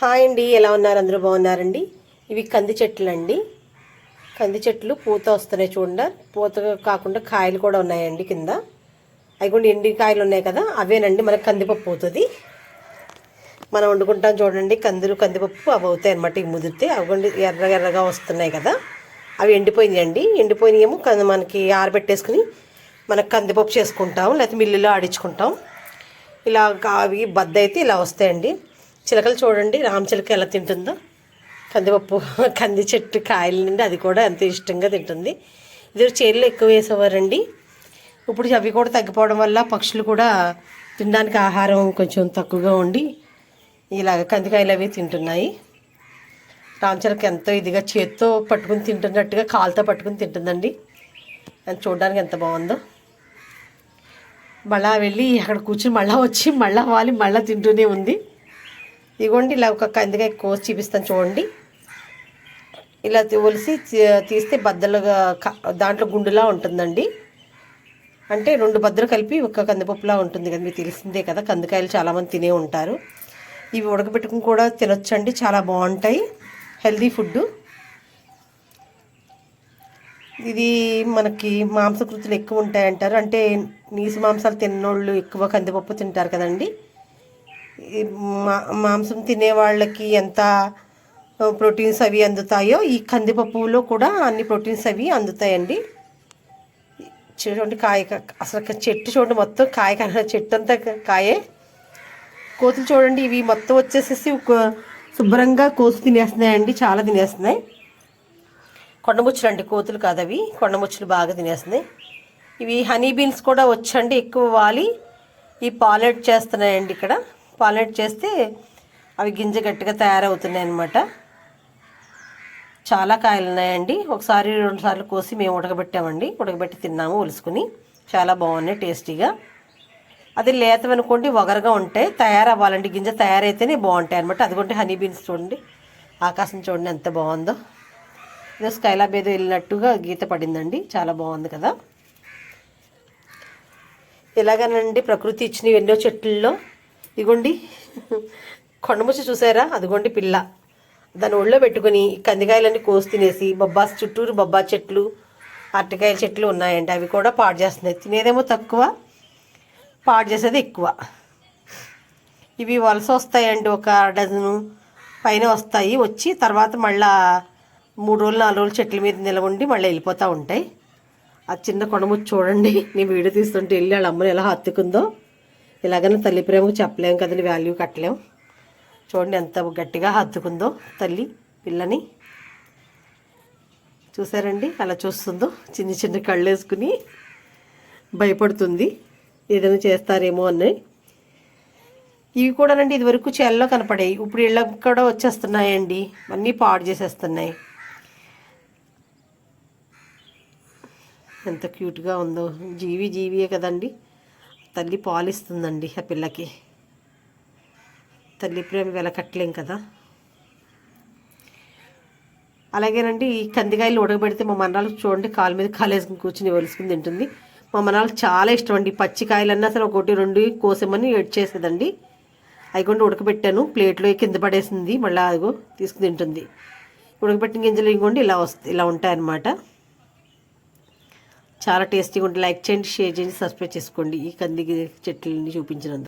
Hi అండి ఎలా ఉన్నారు? అందరూ బాగున్నారండి? ఇవి కంది చెట్లు అండి కంది చెట్లు పూత వస్తున్నాయి చూడండి. పూత కాకుండా కాయలు కూడా ఉన్నాయండి కింద. అవి కూడా ఎండి కాయలు ఉన్నాయి కదా అవేనండి మనకు కందిపప్పు అవుతుంది మనం వండుకుంటాం చూడండి కందులు కందిపప్పు అవి అవుతాయి అనమాట ఇవి ముదిరితే. అవి కూడా ఎర్ర ఎర్రగా వస్తున్నాయి కదా. అవి ఎండిపోయినాయండి. ఎండిపోయినాయేమో కంది మనకి ఆరబెట్టేసుకుని మనకు కందిపప్పు చేసుకుంటాం లేకపోతే మిల్లులో ఆడించుకుంటాం. ఇలా అవి బద్ద అయితే ఇలా వస్తాయండి. చిలకలు చూడండి. రామచిలక ఎలా తింటుందో. కందిపప్పు కంది చెట్టు కాయల నుండి అది కూడా ఎంత ఇష్టంగా తింటుంది. ఇది చేనులో ఎక్కువ వేసేవారండి. ఇప్పుడు అవి కూడా తగ్గిపోవడం వల్ల పక్షులు కూడా తినడానికి ఆహారం కొంచెం తక్కువగా ఉండి ఇలాగ కందికాయలు అవి తింటున్నాయి. రామచిలక ఎంతో ఇదిగా చేత్తో పట్టుకుని తింటున్నట్టుగా కాలుతో పట్టుకుని తింటుందండి. అది చూడడానికి ఎంత బాగుందో. మళ్ళా వెళ్ళి అక్కడ కూర్చుని మళ్ళా వచ్చి మళ్ళా వాలి మళ్ళా తింటూనే ఉంది. ఇదిగోండి ఇలా ఒక కందికాయ కోసి చూపిస్తాను చూడండి. ఇలా ఒలిసి తీ- తీస్తే బద్దలుగా దాంట్లో గుండులా ఉంటుందండి. అంటే రెండు బద్దలు కలిపి ఒక కందిపప్పులా ఉంటుంది కదా మీకు తెలిసిందే కదా కందికాయలు చాలామంది తినే ఉంటారు. ఇవి ఉడకబెట్టుకుని కూడా తినొచ్చండి చాలా బాగుంటాయి హెల్దీ ఫుడ్ ఇది మనకి మాంసకృతులు ఎక్కువ ఉంటాయంటారు అంటే నీసు మాంసాలు తిన్నోళ్ళు ఎక్కువ కందిపప్పు తింటారు కదండి. మాంసం తినే వాళ్ళకి ఎంత ప్రోటీన్స్ అవి అందుతాయో ఈ కందిపప్పులో కూడా అన్ని ప్రోటీన్స్ అవి అందుతాయండి. చూడండి కాయ అసలు చెట్టు చూడండి మొత్తం కాయ చెట్టు అంతా కాయే. కోతులు చూడండి ఇవి మొత్తం వచ్చేసేసి శుభ్రంగా కోసి తినేస్తున్నాయండి చాలా తినేస్తున్నాయి. కొండముచ్చులు అండి కోతులు కాదు అవి. కొండముచ్చులు బాగా తినేస్తున్నాయి. ఇవి హనీ బీన్స్ కూడా వచ్చండి ఎక్కువ వాలి. ఈ పాలెట్ చేస్తున్నాయండి ఇక్కడ. పాలెట్ చేస్తే అవి గింజ గట్టిగా తయారవుతున్నాయి అన్నమాట. చాలా కాయలు ఉన్నాయండి. ఒకసారి రెండు సార్లు కోసి మేము ఉడకబెట్టామండి. ఉడకబెట్టి తిన్నాము ఒలుసుకుని. చాలా బాగున్నాయి టేస్టీగా. అది లేతమనుకోండి వగరగా ఉంటాయి తయారవ్వాలండి. గింజ తయారైతేనే బాగుంటాయి అనమాట అదిగోండి హనీ బీన్స్ చూడండి. ఆకాశం చూడండి ఎంత బాగుందో. ఇదో స్కైలాబ్ ఏదో వెళ్ళినట్టుగా గీత పడిందండి. చాలా బాగుంది కదా. ఇలాగనండి ప్రకృతి ఇచ్చినవి ఎన్నో చెట్లలో ఇగోండి. కొండముచ్చి చూసారా? అదిగోండి పిల్ల. దాని ఒళ్ళో పెట్టుకుని కందికాయలన్నీ కోసి తినేసి బొబ్బాస్ చుట్టూరు బొబ్బా చెట్లు అరటికాయల చెట్లు ఉన్నాయండి అవి కూడా పాడు చేస్తున్నాయి. తినేదేమో తక్కువ పాడు చేసేది ఎక్కువ. ఇవి వలస వస్తాయండి. ఒక డజను పైన వస్తాయి. వచ్చి తర్వాత మళ్ళా మూడు రోజులు నాలుగు రోజులు చెట్ల మీద నిలవండి. మళ్ళీ వెళ్ళిపోతూ ఉంటాయి. ఆ చిన్న కొండముచ్చి చూడండి. నేను వీడియో తీస్తుంటే వెళ్ళి వాళ్ళ అమ్మని ఎలా హత్తుకుందో. ఇలాగనే తల్లి ప్రేమకు చెప్పలేం కదండి వాల్యూ కట్టలేం. చూడండి ఎంత గట్టిగా హత్తుకుందో తల్లి పిల్లని. చూసారండి? అలా చూస్తుందో చిన్న చిన్న కళ్ళు వేసుకుని భయపడుతుంది. ఏదైనా చేస్తారేమో అని. ఇవి కూడానండి ఇదివరకు చేల్లో కనపడాయి ఇప్పుడు ఇళ్ళకి కూడా వచ్చేస్తున్నాయండి. అన్నీ పాడు చేసేస్తున్నాయి. ఎంత క్యూట్గా ఉందో. జీవి జీవియే కదండి. తల్లి పాలిస్తుందండి ఆ పిల్లకి. తల్లి ప్రేమ వెలకట్టలేం కదా. అలాగేనండి ఈ కందికాయలు ఉడకబెడితే మా మనాలకు చూడండి కాలు మీద కాలు కూర్చుని వలుసుకుని తింటుంది. మా మనాలకు చాలా ఇష్టం అండి. పచ్చికాయలన్నా సరే ఒకటి రెండు కోసమని చేసేదండి. అవి కొన్ని ఉడకబెట్టాను. ప్లేట్లో కింద పడేసింది. మళ్ళీ అదిగో తీసుకుని తింటుంది. ఉడకబెట్టిన గింజలు ఇంకోండి ఇలా వస్తాయి ఇలా ఉంటాయన్నమాట. చాలా టేస్టీగా ఉంటుంది. లైక్ చేయండి షేర్ చేయండి సబ్స్క్రైబ్ చేసుకోండి. ఈ కంది చెట్లని చూపించినందుకు.